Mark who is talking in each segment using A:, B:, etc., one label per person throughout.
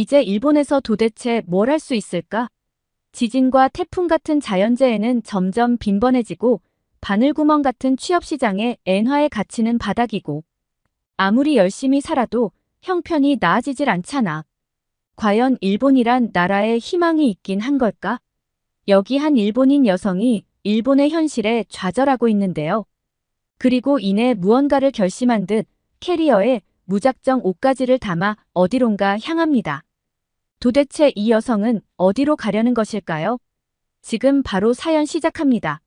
A: 이제 일본에서 도대체 뭘 할 수 있을까? 지진과 태풍 같은 자연재해는 점점 빈번해지고 바늘구멍 같은 취업시장에 엔화에 갇히는 바닥이고 아무리 열심히 살아도 형편이 나아지질 않잖아. 과연 일본이란 나라에 희망이 있긴 한 걸까? 여기 한 일본인 여성이 일본의 현실에 좌절하고 있는데요. 그리고 이내 무언가를 결심한 듯 캐리어에 무작정 옷가지를 담아 어디론가 향합니다. 도대체 이 여성은 어디로 가려는 것일까요? 지금 바로 사연 시작합니다.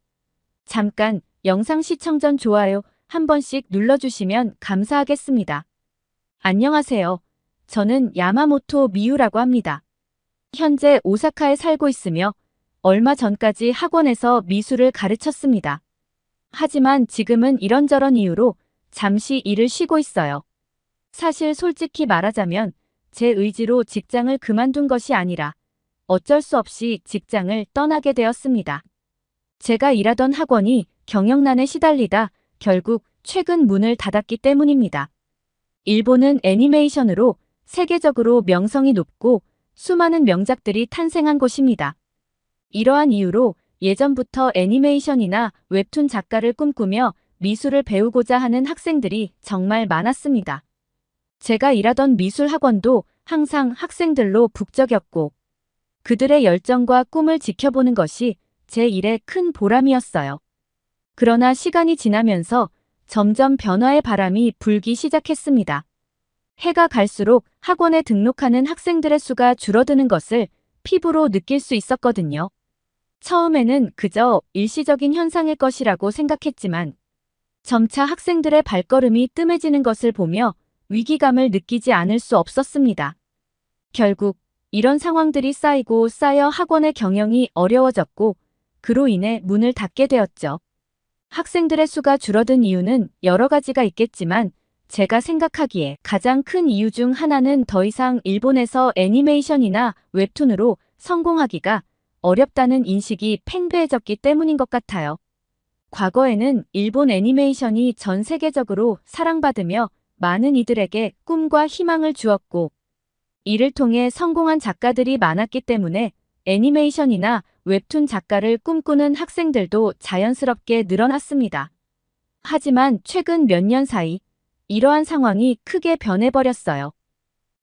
A: 잠깐 영상 시청 전 좋아요 한 번씩 눌러주시면 감사하겠습니다. 안녕하세요. 저는 야마모토 미유라고 합니다. 현재 오사카에 살고 있으며 얼마 전까지 학원에서 미술을 가르쳤습니다. 하지만 지금은 이런저런 이유로 잠시 일을 쉬고 있어요. 사실 솔직히 말하자면 제 의지로 직장을 그만둔 것이 아니라 어쩔 수 없이 직장을 떠나게 되었습니다. 제가 일하던 학원이 경영난에 시달리다 결국 최근 문을 닫았기 때문입니다. 일본은 애니메이션으로 세계적으로 명성이 높고 수많은 명작들이 탄생한 곳입니다. 이러한 이유로 예전부터 애니메이션이나 웹툰 작가를 꿈꾸며 미술을 배우고자 하는 학생들이 정말 많았습니다. 제가 일하던 미술 학원도 항상 학생들로 북적였고 그들의 열정과 꿈을 지켜보는 것이 제 일의 큰 보람이었어요. 그러나 시간이 지나면서 점점 변화의 바람이 불기 시작했습니다. 해가 갈수록 학원에 등록하는 학생들의 수가 줄어드는 것을 피부로 느낄 수 있었거든요. 처음에는 그저 일시적인 현상일 것이라고 생각했지만 점차 학생들의 발걸음이 뜸해지는 것을 보며 위기감을 느끼지 않을 수 없었습니다. 결국 이런 상황들이 쌓이고 쌓여 학원의 경영이 어려워졌고 그로 인해 문을 닫게 되었죠. 학생들의 수가 줄어든 이유는 여러 가지가 있겠지만 제가 생각하기에 가장 큰 이유 중 하나는 더 이상 일본에서 애니메이션이나 웹툰으로 성공하기가 어렵다는 인식이 팽배해졌기 때문인 것 같아요. 과거에는 일본 애니메이션이 전 세계적으로 사랑받으며 많은 이들에게 꿈과 희망을 주었고 이를 통해 성공한 작가들이 많았기 때문에 애니메이션이나 웹툰 작가를 꿈꾸는 학생들도 자연스럽게 늘어났습니다. 하지만 최근 몇 년 사이 이러한 상황이 크게 변해버렸어요.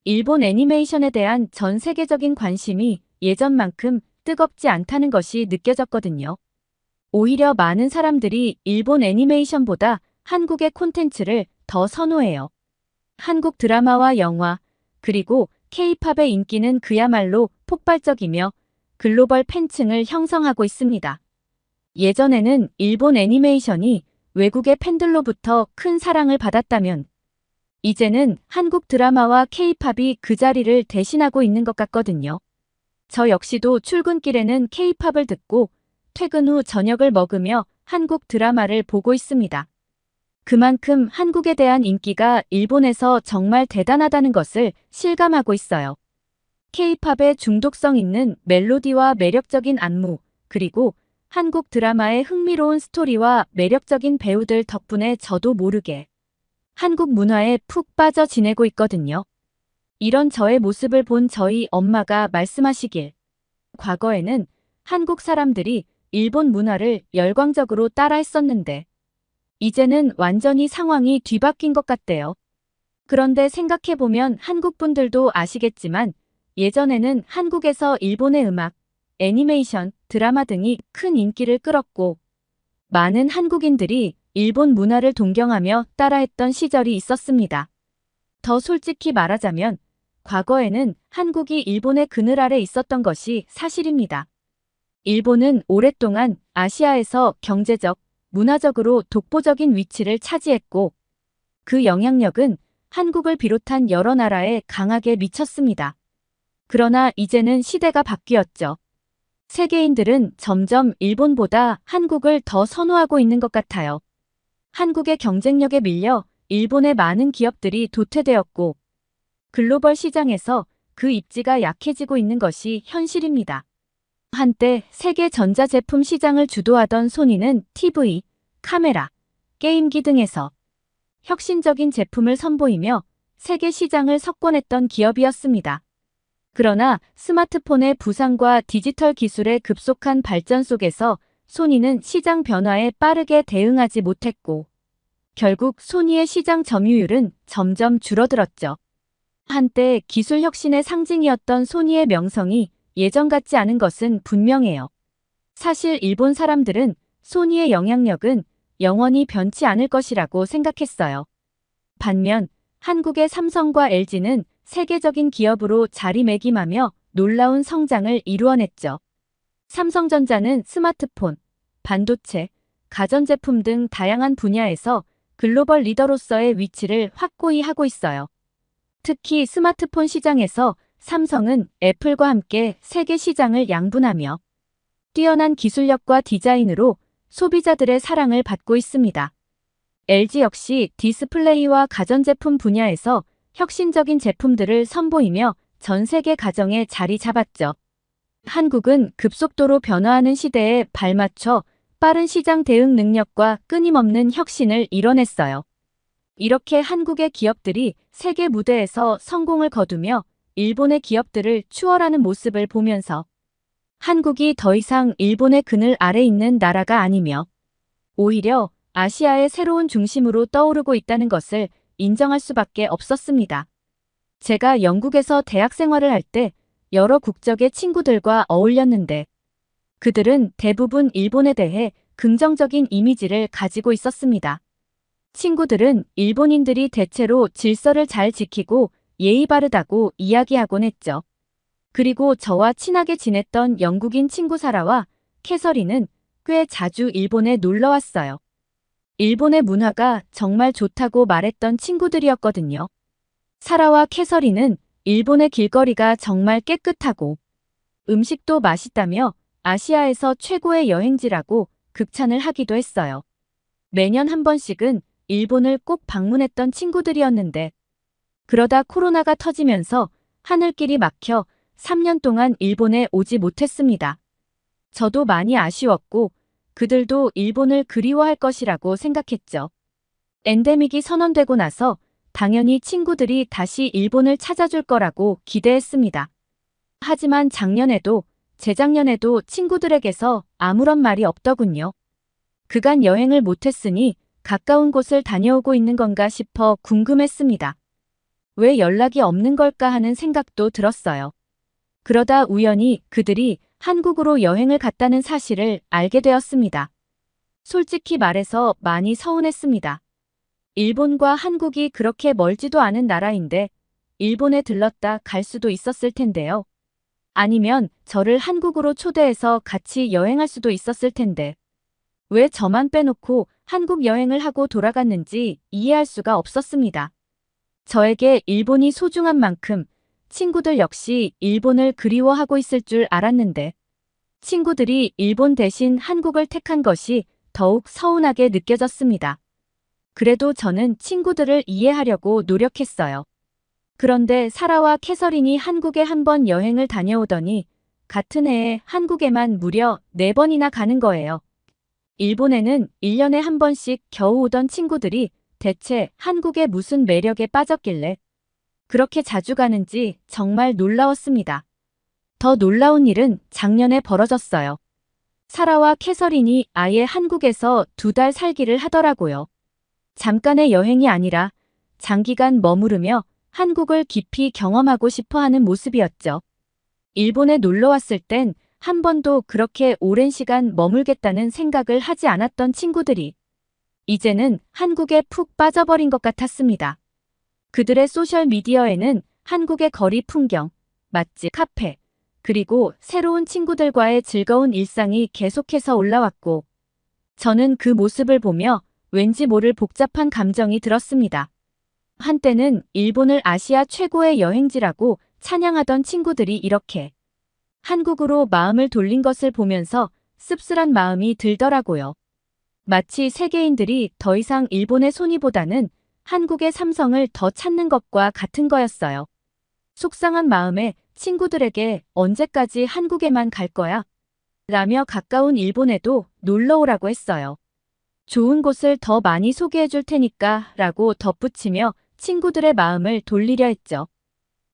A: 일본 애니메이션에 대한 전 세계적인 관심이 예전만큼 뜨겁지 않다는 것이 느껴졌거든요. 오히려 많은 사람들이 일본 애니메이션보다 한국의 콘텐츠를 더 선호해요. 한국 드라마와 영화, 그리고 케이팝의 인기는 그야말로 폭발적이며 글로벌 팬층을 형성하고 있습니다. 예전에는 일본 애니메이션이 외국의 팬들로부터 큰 사랑을 받았다면 이제는 한국 드라마와 케이팝이 그 자리를 대신하고 있는 것 같거든요. 저 역시도 출근길에는 케이팝을 듣고 퇴근 후 저녁을 먹으며 한국 드라마를 보고 있습니다. 그만큼 한국에 대한 인기가 일본에서 정말 대단하다는 것을 실감하고 있어요. 케이팝의 중독성 있는 멜로디와 매력적인 안무, 그리고 한국 드라마의 흥미로운 스토리와 매력적인 배우들 덕분에 저도 모르게 한국 문화에 푹 빠져 지내고 있거든요. 이런 저의 모습을 본 저희 엄마가 말씀하시길. 과거에는 한국 사람들이 일본 문화를 열광적으로 따라했었는데, 이제는 완전히 상황이 뒤바뀐 것 같대요. 그런데 생각해보면 한국 분들도 아시겠지만, 예전에는 한국에서 일본의 음악, 애니메이션, 드라마 등이 큰 인기를 끌었고, 많은 한국인들이 일본 문화를 동경하며 따라했던 시절이 있었습니다. 더 솔직히 말하자면, 과거에는 한국이 일본의 그늘 아래 있었던 것이 사실입니다. 일본은 오랫동안 아시아에서 경제적, 문화적으로 독보적인 위치를 차지했고 그 영향력은 한국을 비롯한 여러 나라에 강하게 미쳤습니다. 그러나 이제는 시대가 바뀌었죠. 세계인들은 점점 일본보다 한국을 더 선호하고 있는 것 같아요. 한국의 경쟁력에 밀려 일본의 많은 기업들이 도태되었고 글로벌 시장에서 그 입지가 약해지고 있는 것이 현실입니다. 한때 세계 전자제품 시장을 주도하던 소니는 TV, 카메라, 게임기 등에서 혁신적인 제품을 선보이며 세계 시장을 석권했던 기업이었습니다. 그러나 스마트폰의 부상과 디지털 기술의 급속한 발전 속에서 소니는 시장 변화에 빠르게 대응하지 못했고, 결국 소니의 시장 점유율은 점점 줄어들었죠. 한때 기술 혁신의 상징이었던 소니의 명성이 예전 같지 않은 것은 분명해요. 사실 일본 사람들은 소니의 영향력은 영원히 변치 않을 것이라고 생각했어요. 반면 한국의 삼성과 LG는 세계적인 기업으로 자리매김하며 놀라운 성장을 이루어냈죠. 삼성전자는 스마트폰, 반도체, 가전제품 등 다양한 분야에서 글로벌 리더로서의 위치를 확고히 하고 있어요. 특히 스마트폰 시장에서 삼성은 애플과 함께 세계 시장을 양분하며 뛰어난 기술력과 디자인으로 소비자들의 사랑을 받고 있습니다. LG 역시 디스플레이와 가전제품 분야에서 혁신적인 제품들을 선보이며 전 세계 가정에 자리 잡았죠. 한국은 급속도로 변화하는 시대에 발맞춰 빠른 시장 대응 능력과 끊임없는 혁신을 이뤄냈어요. 이렇게 한국의 기업들이 세계 무대에서 성공을 거두며 일본의 기업들을 추월하는 모습을 보면서 한국이 더 이상 일본의 그늘 아래 있는 나라가 아니며 오히려 아시아의 새로운 중심으로 떠오르고 있다는 것을 인정할 수밖에 없었습니다. 제가 영국에서 대학 생활을 할 때 여러 국적의 친구들과 어울렸는데 그들은 대부분 일본에 대해 긍정적인 이미지를 가지고 있었습니다. 친구들은 일본인들이 대체로 질서를 잘 지키고 예의 바르다고 이야기하곤 했죠. 그리고 저와 친하게 지냈던 영국인 친구 사라와 캐서린은 꽤 자주 일본에 놀러 왔어요. 일본의 문화가 정말 좋다고 말했던 친구들이었거든요. 사라와 캐서린은 일본의 길거리가 정말 깨끗하고 음식도 맛있다며 아시아에서 최고의 여행지라고 극찬을 하기도 했어요. 매년 한 번씩은 일본을 꼭 방문했던 친구들이었는데 그러다 코로나가 터지면서 하늘길이 막혀 3년 동안 일본에 오지 못했습니다. 저도 많이 아쉬웠고 그들도 일본을 그리워할 것이라고 생각했죠. 엔데믹이 선언되고 나서 당연히 친구들이 다시 일본을 찾아줄 거라고 기대했습니다. 하지만 작년에도 재작년에도 친구들에게서 아무런 말이 없더군요. 그간 여행을 못했으니 가까운 곳을 다녀오고 있는 건가 싶어 궁금했습니다. 왜 연락이 없는 걸까 하는 생각도 들었어요. 그러다 우연히 그들이 한국으로 여행을 갔다는 사실을 알게 되었습니다. 솔직히 말해서 많이 서운했습니다. 일본과 한국이 그렇게 멀지도 않은 나라인데 일본에 들렀다 갈 수도 있었을 텐데요. 아니면 저를 한국으로 초대해서 같이 여행할 수도 있었을 텐데 왜 저만 빼놓고 한국 여행을 하고 돌아갔는지 이해할 수가 없었습니다. 저에게 일본이 소중한 만큼 친구들 역시 일본을 그리워하고 있을 줄 알았는데 친구들이 일본 대신 한국을 택한 것이 더욱 서운하게 느껴졌습니다. 그래도 저는 친구들을 이해하려고 노력했어요. 그런데 사라와 캐서린이 한국에 한 번 여행을 다녀오더니 같은 해에 한국에만 무려 4번이나 가는 거예요. 일본에는 1년에 한 번씩 겨우 오던 친구들이 대체 한국에 무슨 매력에 빠졌길래 그렇게 자주 가는지 정말 놀라웠습니다. 더 놀라운 일은 작년에 벌어졌어요. 사라와 캐서린이 아예 한국에서 두 달 살기를 하더라고요. 잠깐의 여행이 아니라 장기간 머무르며 한국을 깊이 경험하고 싶어 하는 모습이었죠. 일본에 놀러 왔을 땐 한 번도 그렇게 오랜 시간 머물겠다는 생각을 하지 않았던 친구들이 이제는 한국에 푹 빠져버린 것 같았습니다. 그들의 소셜미디어에는 한국의 거리 풍경, 맛집, 카페, 그리고 새로운 친구들과의 즐거운 일상이 계속해서 올라왔고, 저는 그 모습을 보며 왠지 모를 복잡한 감정이 들었습니다. 한때는 일본을 아시아 최고의 여행지라고 찬양하던 친구들이 이렇게 한국으로 마음을 돌린 것을 보면서 씁쓸한 마음이 들더라고요. 마치 세계인들이 더 이상 일본의 소니보다는 한국의 삼성을 더 찾는 것과 같은 거였어요. 속상한 마음에 친구들에게 언제까지 한국에만 갈 거야? 라며 가까운 일본에도 놀러 오라고 했어요. 좋은 곳을 더 많이 소개해 줄 테니까 라고 덧붙이며 친구들의 마음을 돌리려 했죠.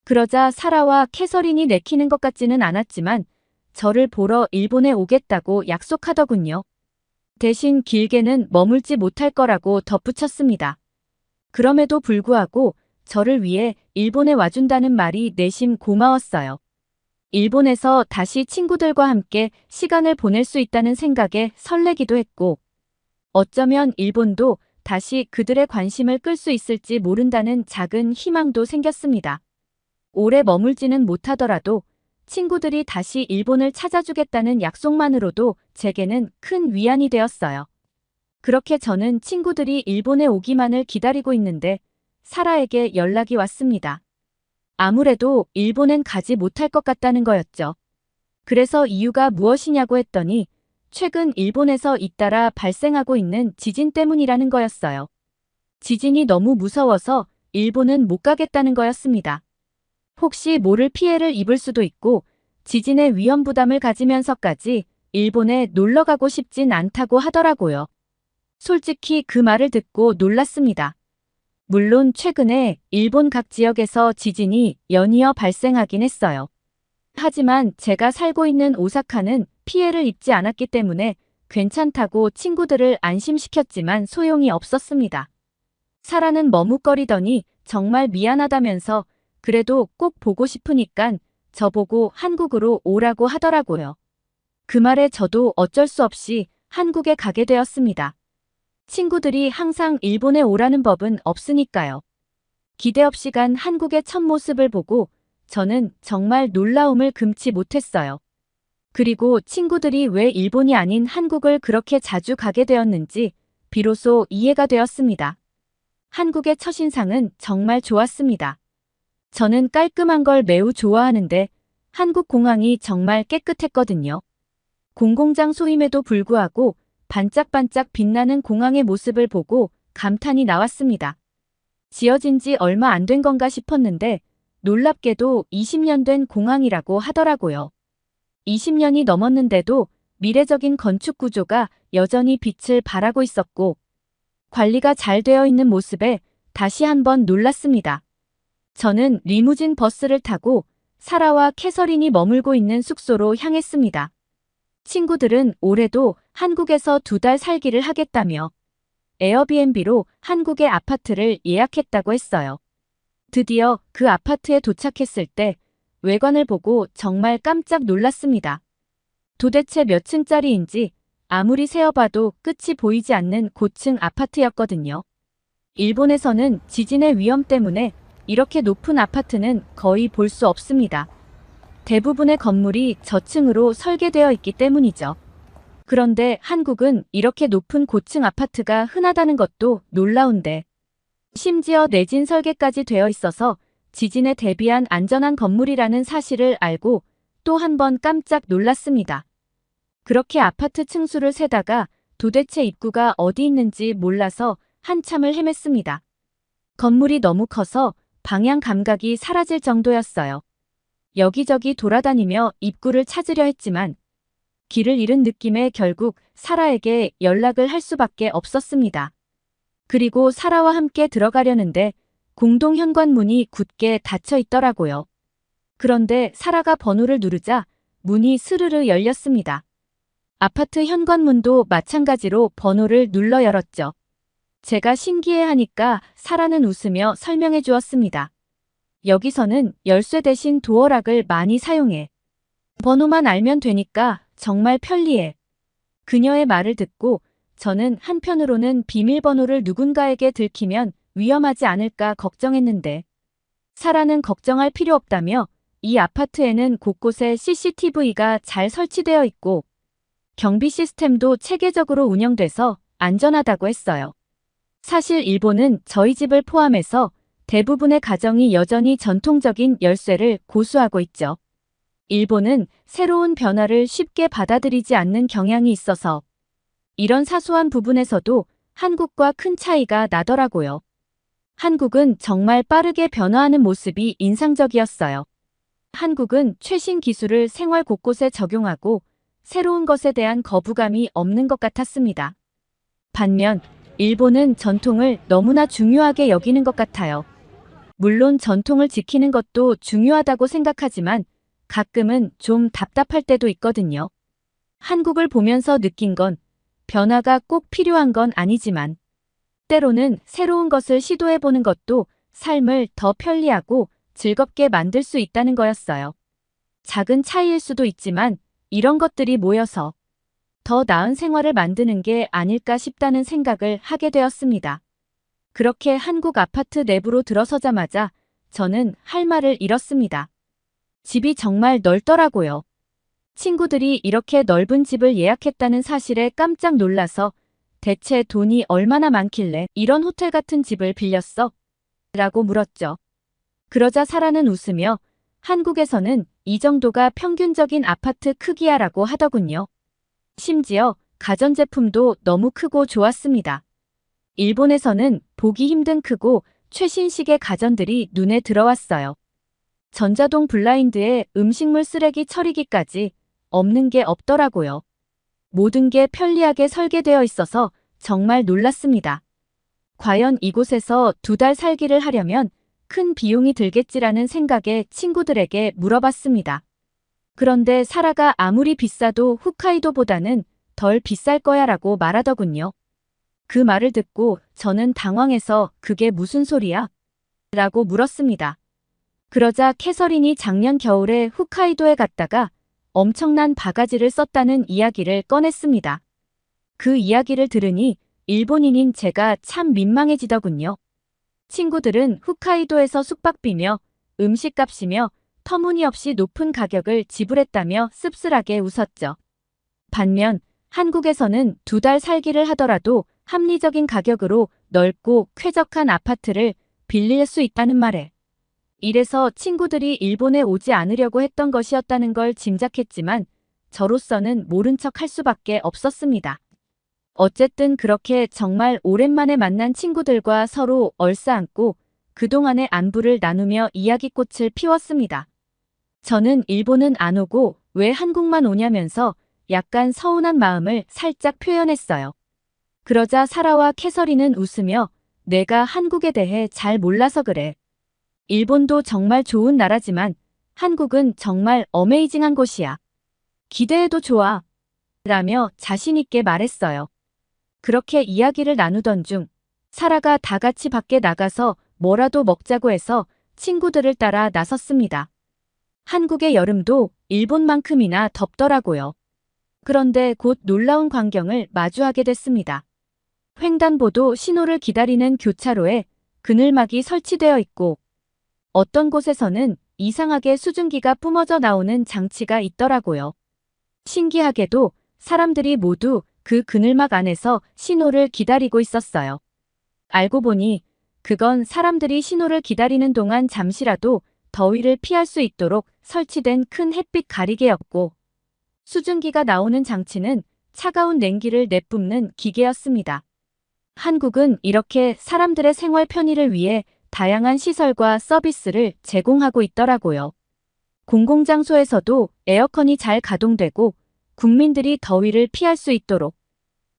A: 그러자 사라와 캐서린이 내키는 것 같지는 않았지만 저를 보러 일본에 오겠다고 약속하더군요. 대신 길게는 머물지 못할 거라고 덧붙였습니다. 그럼에도 불구하고 저를 위해 일본에 와준다는 말이 내심 고마웠어요. 일본에서 다시 친구들과 함께 시간을 보낼 수 있다는 생각에 설레기도 했고, 어쩌면 일본도 다시 그들의 관심을 끌 수 있을지 모른다는 작은 희망도 생겼습니다. 오래 머물지는 못하더라도 친구들이 다시 일본을 찾아주겠다는 약속만으로도 제게는 큰 위안이 되었어요. 그렇게 저는 친구들이 일본에 오기만을 기다리고 있는데 사라에게 연락이 왔습니다. 아무래도 일본엔 가지 못할 것 같다는 거였죠. 그래서 이유가 무엇이냐고 했더니 최근 일본에서 잇따라 발생하고 있는 지진 때문이라는 거였어요. 지진이 너무 무서워서 일본은 못 가겠다는 거였습니다. 혹시 모를 피해를 입을 수도 있고 지진의 위험 부담을 가지면서까지 일본에 놀러 가고 싶진 않다고 하더라고요. 솔직히 그 말을 듣고 놀랐습니다. 물론 최근에 일본 각 지역에서 지진이 연이어 발생하긴 했어요. 하지만 제가 살고 있는 오사카는 피해를 입지 않았기 때문에 괜찮다고 친구들을 안심시켰지만 소용이 없었습니다. 사라는 머뭇거리더니 정말 미안하다면서 그래도 꼭 보고 싶으니깐 저보고 한국으로 오라고 하더라고요. 그 말에 저도 어쩔 수 없이 한국에 가게 되었습니다. 친구들이 항상 일본에 오라는 법은 없으니까요. 기대 없이 간 한국의 첫 모습을 보고 저는 정말 놀라움을 금치 못했어요. 그리고 친구들이 왜 일본이 아닌 한국을 그렇게 자주 가게 되었는지 비로소 이해가 되었습니다. 한국의 첫인상은 정말 좋았습니다. 저는 깔끔한 걸 매우 좋아하는데 한국 공항이 정말 깨끗했거든요. 공공장 소임에도 불구하고 반짝반짝 빛나는 공항의 모습을 보고 감탄이 나왔습니다. 지어진 지 얼마 안 된 건가 싶었는데 놀랍게도 20년 된 공항이라고 하더라고요. 20년이 넘었는데도 미래적인 건축 구조가 여전히 빛을 발하고 있었고 관리가 잘 되어 있는 모습에 다시 한번 놀랐습니다. 저는 리무진 버스를 타고 사라와 캐서린이 머물고 있는 숙소로 향했습니다. 친구들은 올해도 한국에서 두 달 살기를 하겠다며 에어비앤비로 한국의 아파트를 예약했다고 했어요. 드디어 그 아파트에 도착했을 때 외관을 보고 정말 깜짝 놀랐습니다. 도대체 몇 층짜리인지 아무리 세어봐도 끝이 보이지 않는 고층 아파트였거든요. 일본에서는 지진의 위험 때문에 이렇게 높은 아파트는 거의 볼 수 없습니다. 대부분의 건물이 저층으로 설계되어 있기 때문이죠. 그런데 한국은 이렇게 높은 고층 아파트가 흔하다는 것도 놀라운데 심지어 내진 설계까지 되어 있어서 지진에 대비한 안전한 건물이라는 사실을 알고 또 한 번 깜짝 놀랐습니다. 그렇게 아파트 층수를 세다가 도대체 입구가 어디 있는지 몰라서 한참을 헤맸습니다. 건물이 너무 커서 방향 감각이 사라질 정도였어요. 여기저기 돌아다니며 입구를 찾으려 했지만 길을 잃은 느낌에 결국 사라에게 연락을 할 수밖에 없었습니다. 그리고 사라와 함께 들어가려는데 공동 현관문이 굳게 닫혀 있더라고요. 그런데 사라가 번호를 누르자 문이 스르르 열렸습니다. 아파트 현관문도 마찬가지로 번호를 눌러 열었죠. 제가 신기해하니까 사라는 웃으며 설명해 주었습니다. 여기서는 열쇠 대신 도어락을 많이 사용해. 번호만 알면 되니까 정말 편리해. 그녀의 말을 듣고 저는 한편으로는 비밀번호를 누군가에게 들키면 위험하지 않을까 걱정했는데 사라는 걱정할 필요 없다며 이 아파트에는 곳곳에 CCTV가 잘 설치되어 있고 경비 시스템도 체계적으로 운영돼서 안전하다고 했어요. 사실 일본은 저희 집을 포함해서 대부분의 가정이 여전히 전통적인 열쇠를 고수하고 있죠. 일본은 새로운 변화를 쉽게 받아들이지 않는 경향이 있어서 이런 사소한 부분에서도 한국과 큰 차이가 나더라고요. 한국은 정말 빠르게 변화하는 모습이 인상적이었어요. 한국은 최신 기술을 생활 곳곳에 적용하고 새로운 것에 대한 거부감이 없는 것 같았습니다. 반면 일본은 전통을 너무나 중요하게 여기는 것 같아요. 물론 전통을 지키는 것도 중요하다고 생각하지만 가끔은 좀 답답할 때도 있거든요. 한국을 보면서 느낀 건 변화가 꼭 필요한 건 아니지만 때로는 새로운 것을 시도해보는 것도 삶을 더 편리하고 즐겁게 만들 수 있다는 거였어요. 작은 차이일 수도 있지만 이런 것들이 모여서 더 나은 생활을 만드는 게 아닐까 싶다는 생각을 하게 되었습니다. 그렇게 한국 아파트 내부로 들어서자마자 저는 할 말을 잃었습니다. 집이 정말 넓더라고요. 친구들이 이렇게 넓은 집을 예약했다는 사실에 깜짝 놀라서 대체 돈이 얼마나 많길래 이런 호텔 같은 집을 빌렸어? 라고 물었죠. 그러자 사라는 웃으며 한국에서는 이 정도가 평균적인 아파트 크기야 라고 하더군요. 심지어 가전제품도 너무 크고 좋았습니다. 일본에서는 보기 힘든 크고 최신식의 가전들이 눈에 들어왔어요. 전자동 블라인드에 음식물 쓰레기 처리기까지 없는 게 없더라고요. 모든 게 편리하게 설계되어 있어서 정말 놀랐습니다. 과연 이곳에서 두 달 살기를 하려면 큰 비용이 들겠지라는 생각에 친구들에게 물어봤습니다. 그런데 사라가 아무리 비싸도 홋카이도보다는 덜 비쌀 거야 라고 말하더군요. 그 말을 듣고 저는 당황해서 그게 무슨 소리야? 라고 물었습니다. 그러자 캐서린이 작년 겨울에 홋카이도에 갔다가 엄청난 바가지를 썼다는 이야기를 꺼냈습니다. 그 이야기를 들으니 일본인인 제가 참 민망해지더군요. 친구들은 홋카이도에서 숙박비며 음식값이며 터무니없이 높은 가격을 지불했다며 씁쓸하게 웃었죠. 반면 한국에서는 두 달 살기를 하더라도 합리적인 가격으로 넓고 쾌적한 아파트를 빌릴 수 있다는 말에 이래서 친구들이 일본에 오지 않으려고 했던 것이었다는 걸 짐작했지만 저로서는 모른 척 할 수밖에 없었습니다. 어쨌든 그렇게 정말 오랜만에 만난 친구들과 서로 얼싸안고 그동안의 안부를 나누며 이야기꽃을 피웠습니다. 저는 일본은 안 오고 왜 한국만 오냐면서 약간 서운한 마음을 살짝 표현했어요. 그러자 사라와 캐서린은 웃으며 내가 한국에 대해 잘 몰라서 그래. 일본도 정말 좋은 나라지만 한국은 정말 어메이징한 곳이야. 기대해도 좋아. 라며 자신있게 말했어요. 그렇게 이야기를 나누던 중 사라가 다 같이 밖에 나가서 뭐라도 먹자고 해서 친구들을 따라 나섰습니다. 한국의 여름도 일본만큼이나 덥더라고요. 그런데 곧 놀라운 광경을 마주하게 됐습니다. 횡단보도 신호를 기다리는 교차로에 그늘막이 설치되어 있고 어떤 곳에서는 이상하게 수증기가 뿜어져 나오는 장치가 있더라고요. 신기하게도 사람들이 모두 그 그늘막 안에서 신호를 기다리고 있었어요. 알고 보니 그건 사람들이 신호를 기다리는 동안 잠시라도 더위를 피할 수 있도록 설치된 큰 햇빛 가리개였고 수증기가 나오는 장치는 차가운 냉기를 내뿜는 기계였습니다. 한국은 이렇게 사람들의 생활 편의를 위해 다양한 시설과 서비스를 제공하고 있더라고요. 공공장소에서도 에어컨이 잘 가동되고 국민들이 더위를 피할 수 있도록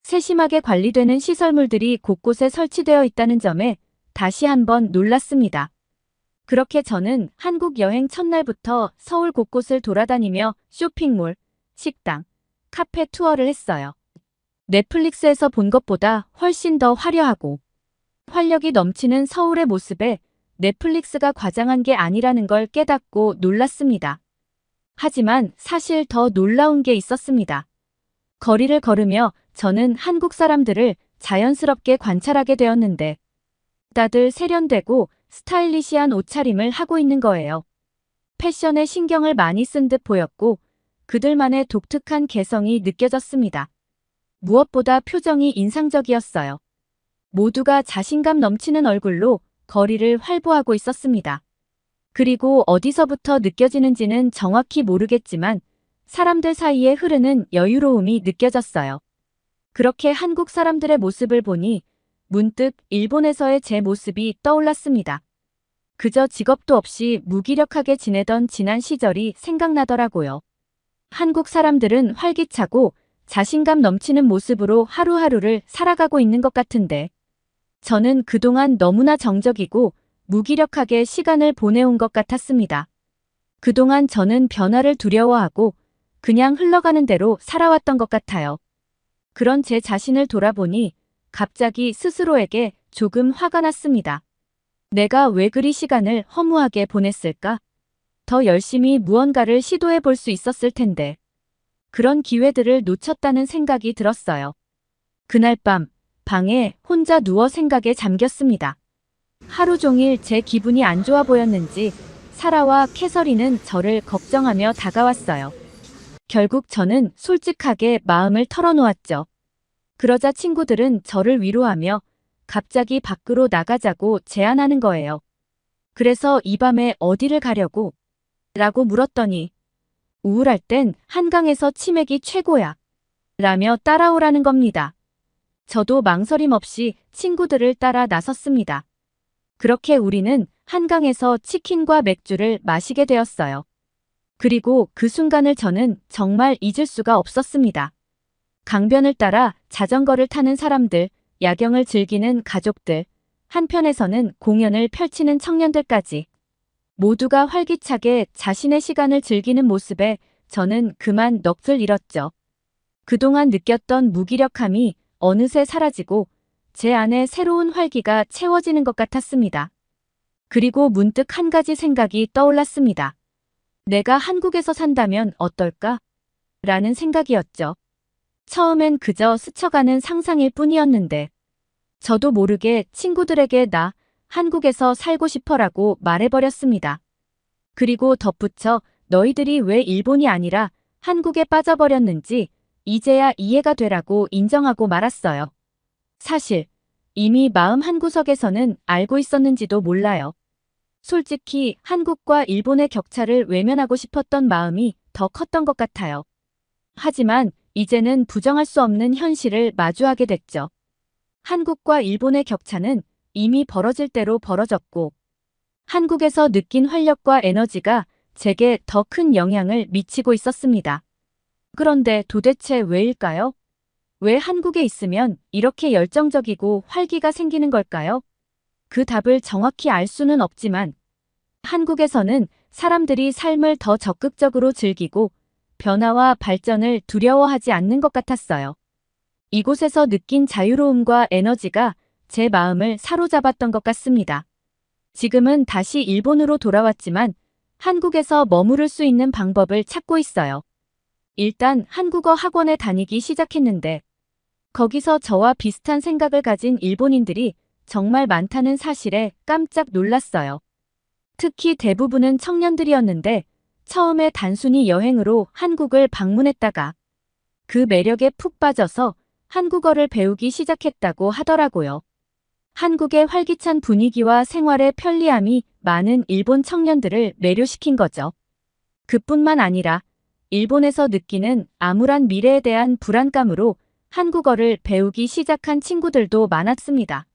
A: 세심하게 관리되는 시설물들이 곳곳에 설치되어 있다는 점에 다시 한번 놀랐습니다. 그렇게 저는 한국 여행 첫날부터 서울 곳곳을 돌아다니며 쇼핑몰, 식당, 카페 투어를 했어요. 넷플릭스에서 본 것보다 훨씬 더 화려하고 활력이 넘치는 서울의 모습에 넷플릭스가 과장한 게 아니라는 걸 깨닫고 놀랐습니다. 하지만 사실 더 놀라운 게 있었습니다. 거리를 걸으며 저는 한국 사람들을 자연스럽게 관찰하게 되었는데 다들 세련되고 스타일리시한 옷차림을 하고 있는 거예요. 패션에 신경을 많이 쓴 듯 보였고 그들만의 독특한 개성이 느껴졌습니다. 무엇보다 표정이 인상적이었어요. 모두가 자신감 넘치는 얼굴로 거리를 활보하고 있었습니다. 그리고 어디서부터 느껴지는지는 정확히 모르겠지만 사람들 사이에 흐르는 여유로움이 느껴졌어요. 그렇게 한국 사람들의 모습을 보니 문득 일본에서의 제 모습이 떠올랐습니다. 그저 직업도 없이 무기력하게 지내던 지난 시절이 생각나더라고요. 한국 사람들은 활기차고 자신감 넘치는 모습으로 하루하루를 살아가고 있는 것 같은데 저는 그동안 너무나 정적이고 무기력하게 시간을 보내온 것 같았습니다. 그동안 저는 변화를 두려워하고 그냥 흘러가는 대로 살아왔던 것 같아요. 그런 제 자신을 돌아보니 갑자기 스스로에게 조금 화가 났습니다. 내가 왜 그리 시간을 허무하게 보냈을까? 더 열심히 무언가를 시도해 볼 수 있었을 텐데. 그런 기회들을 놓쳤다는 생각이 들었어요. 그날 밤, 방에 혼자 누워 생각에 잠겼습니다. 하루 종일 제 기분이 안 좋아 보였는지 사라와 캐서린은 저를 걱정하며 다가왔어요. 결국 저는 솔직하게 마음을 털어놓았죠. 그러자 친구들은 저를 위로하며 갑자기 밖으로 나가자고 제안하는 거예요. 그래서 이 밤에 어디를 가려고? 라고 물었더니 우울할 땐 한강에서 치맥이 최고야. 라며 따라오라는 겁니다. 저도 망설임 없이 친구들을 따라 나섰습니다. 그렇게 우리는 한강에서 치킨과 맥주를 마시게 되었어요. 그리고 그 순간을 저는 정말 잊을 수가 없었습니다. 강변을 따라 자전거를 타는 사람들, 야경을 즐기는 가족들, 한편에서는 공연을 펼치는 청년들까지 모두가 활기차게 자신의 시간을 즐기는 모습에 저는 그만 넋을 잃었죠. 그동안 느꼈던 무기력함이 어느새 사라지고 제 안에 새로운 활기가 채워지는 것 같았습니다. 그리고 문득 한 가지 생각이 떠올랐습니다. 내가 한국에서 산다면 어떨까? 라는 생각이었죠. 처음엔 그저 스쳐가는 상상일 뿐이었는데, 저도 모르게 친구들에게 나 한국에서 살고 싶어라고 말해버렸습니다. 그리고 덧붙여 너희들이 왜 일본이 아니라 한국에 빠져버렸는지 이제야 이해가 되라고 인정하고 말았어요. 사실 이미 마음 한구석에서는 알고 있었는지도 몰라요. 솔직히 한국과 일본의 격차를 외면하고 싶었던 마음이 더 컸던 것 같아요. 하지만 이제는 부정할 수 없는 현실을 마주하게 됐죠. 한국과 일본의 격차는 이미 벌어질 대로 벌어졌고, 한국에서 느낀 활력과 에너지가 제게 더 큰 영향을 미치고 있었습니다. 그런데 도대체 왜일까요? 왜 한국에 있으면 이렇게 열정적이고 활기가 생기는 걸까요? 그 답을 정확히 알 수는 없지만, 한국에서는 사람들이 삶을 더 적극적으로 즐기고 변화와 발전을 두려워하지 않는 것 같았어요. 이곳에서 느낀 자유로움과 에너지가 제 마음을 사로잡았던 것 같습니다. 지금은 다시 일본으로 돌아왔지만 한국에서 머무를 수 있는 방법을 찾고 있어요. 일단 한국어 학원에 다니기 시작했는데 거기서 저와 비슷한 생각을 가진 일본인들이 정말 많다는 사실에 깜짝 놀랐어요. 특히 대부분은 청년들이었는데 처음에 단순히 여행으로 한국을 방문했다가 그 매력에 푹 빠져서 한국어를 배우기 시작했다고 하더라고요. 한국의 활기찬 분위기와 생활의 편리함이 많은 일본 청년들을 매료시킨 거죠. 그뿐만 아니라 일본에서 느끼는 암울한 미래에 대한 불안감으로 한국어를 배우기 시작한 친구들도 많았습니다.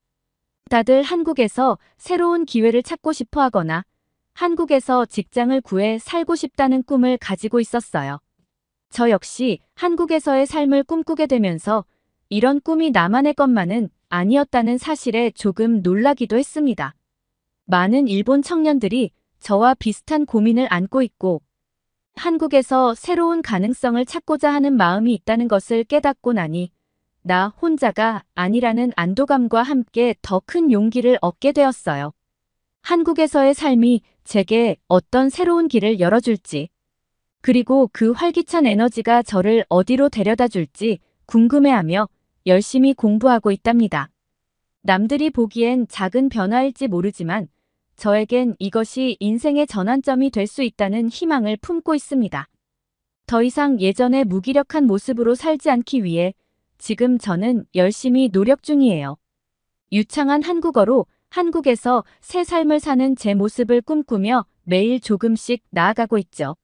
A: 다들 한국에서 새로운 기회를 찾고 싶어 하거나 한국에서 직장을 구해 살고 싶다는 꿈을 가지고 있었어요. 저 역시 한국에서의 삶을 꿈꾸게 되면서 이런 꿈이 나만의 것만은 아니었다는 사실에 조금 놀라기도 했습니다. 많은 일본 청년들이 저와 비슷한 고민을 안고 있고 한국에서 새로운 가능성을 찾고자 하는 마음이 있다는 것을 깨닫고 나니 나 혼자가 아니라는 안도감과 함께 더 큰 용기를 얻게 되었어요. 한국에서의 삶이 제게 어떤 새로운 길을 열어줄지, 그리고 그 활기찬 에너지가 저를 어디로 데려다 줄지 궁금해하며 열심히 공부하고 있답니다. 남들이 보기엔 작은 변화일지 모르지만 저에겐 이것이 인생의 전환점이 될 수 있다는 희망을 품고 있습니다. 더 이상 예전의 무기력한 모습으로 살지 않기 위해 지금 저는 열심히 노력 중이에요. 유창한 한국어로 한국에서 새 삶을 사는 제 모습을 꿈꾸며 매일 조금씩 나아가고 있죠.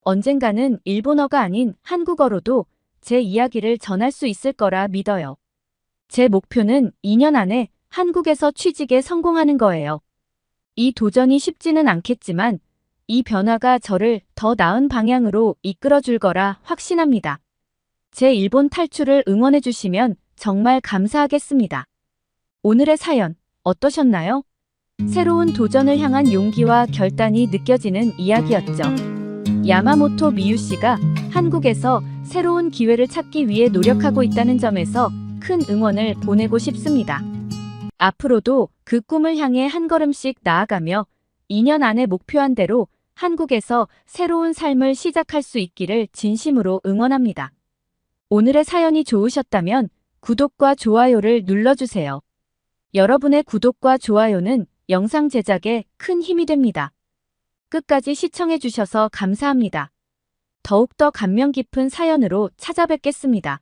A: 언젠가는 일본어가 아닌 한국어로도 제 이야기를 전할 수 있을 거라 믿어요. 제 목표는 2년 안에 한국에서 취직에 성공하는 거예요. 이 도전이 쉽지는 않겠지만 이 변화가 저를 더 나은 방향으로 이끌어 줄 거라 확신합니다. 제 일본 탈출을 응원해 주시면 정말 감사하겠습니다. 오늘의 사연 어떠셨나요? 새로운 도전을 향한 용기와 결단이 느껴지는 이야기였죠. 야마모토 미유 씨가 한국에서 새로운 기회를 찾기 위해 노력하고 있다는 점에서 큰 응원을 보내고 싶습니다. 앞으로도 그 꿈을 향해 한 걸음씩 나아가며 2년 안에 목표한 대로 한국에서 새로운 삶을 시작할 수 있기를 진심으로 응원합니다. 오늘의 사연이 좋으셨다면 구독과 좋아요를 눌러주세요. 여러분의 구독과 좋아요는 영상 제작에 큰 힘이 됩니다. 끝까지 시청해주셔서 감사합니다. 더욱더 감명 깊은 사연으로 찾아뵙겠습니다.